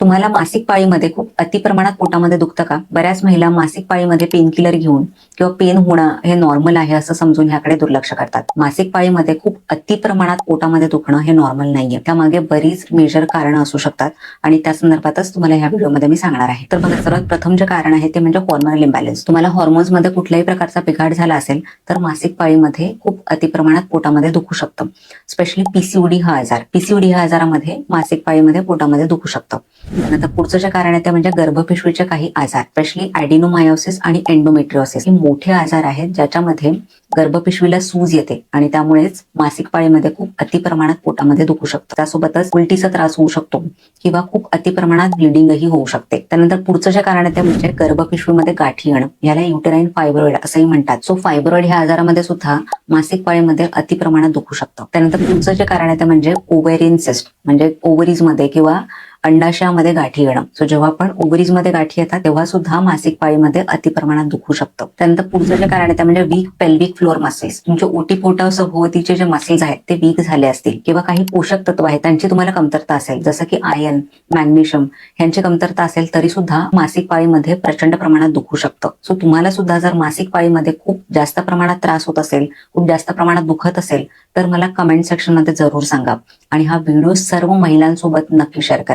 तुम्हाला मासिक पाळीमध्ये खूप अति प्रमाणात पोटामध्ये दुखतं का? बऱ्याच महिला मासिक पाळीमध्ये पेनकिलर घेऊन किंवा पेन होणं हे नॉर्मल आहे असं समजून ह्याकडे दुर्लक्ष करतात. मासिक पाळीमध्ये खूप अति प्रमाणात पोटामध्ये दुखणं हे नॉर्मल नाहीये. त्यामागे बरीच मेजर कारणं असू शकतात आणि त्या संदर्भातच तुम्हाला ह्या व्हिडिओमध्ये मी सांगणार आहे. तर बघा सर्वात प्रथम जे कारण आहे ते म्हणजे हॉर्मोनल इम्बॅलन्स तुम्हाला हॉर्मोन्समध्ये कुठल्याही प्रकारचा बिघाड झाला असेल तर मासिक पाळीमध्ये खूप अति प्रमाणात पोटामध्ये दुखू शकतं. स्पेशली पीसीओडी हा आजार. पीसीओडी ह्या आजारामध्ये मासिक पाळीमध्ये पोटामध्ये दुखू शकतं. नंतर पुढचं जे कारण आहे ते म्हणजे गर्भपिशवीचे काही आजार. स्पेशली ऍडिनोमायोसिस आणि एन्डोमेट्रिओसिस हे मोठे आजार आहेत ज्याच्यामध्ये गर्भपिशवीला सूज येते आणि त्यामुळेच मासिक पाळीमध्ये खूप अति प्रमाणात पोटामध्ये दुखू शकतं. त्यासोबतच उलटीचा त्रास होऊ शकतो किंवा खूप अति प्रमाणात ब्लिडिंगही होऊ शकते. त्यानंतर पुढचं जे कारण आहे ते म्हणजे गर्भपिशवीमध्ये गाठी येणं. याला युटेराईन फायब्रॉइड असंही म्हणतात. सो फायब्रॉइड ह्या आजारामध्ये सुद्धा मासिक पाळीमध्ये अति प्रमाणात दुखू शकतं. त्यानंतर पुढचं जे कारण आहे ते म्हणजे ओवेरियन सिस्ट म्हणजे ओव्हरीजमध्ये किंवा अंडाशयामध्ये गाठी येणं. सो जेव्हा आपण ओव्हरीजमध्ये गाठी येतात तेव्हा सुद्धा मासिक पाळीमध्ये अति प्रमाणात दुखू शकतं. त्यानंतर पुढचं जे कारण आहे ते म्हणजे वीक पेल्विक फ्लोअर मसल्स तुमचे ओटीपोटा सभोवतीचे जे मसल्स आहेत ते वीक झाले असतील. किंवा काही पोषक तत्व आहेत त्यांची तुम्हाला कमतरता असेल. जसं की आयर्न मॅग्नेशियम यांची कमतरता असेल तरी सुद्धा मासिक पाळीमध्ये प्रचंड प्रमाणात दुखू शकतं. सो तुम्हाला सुद्धा जर मासिक पाळीमध्ये खूप जास्त प्रमाणात त्रास होत असेल खूप जास्त प्रमाणात दुखत असेल तर मला कमेंट सेक्शनमध्ये जरूर सांगा. आणि हा व्हिडिओ सर्व महिलांसोबत नक्की शेअर करा.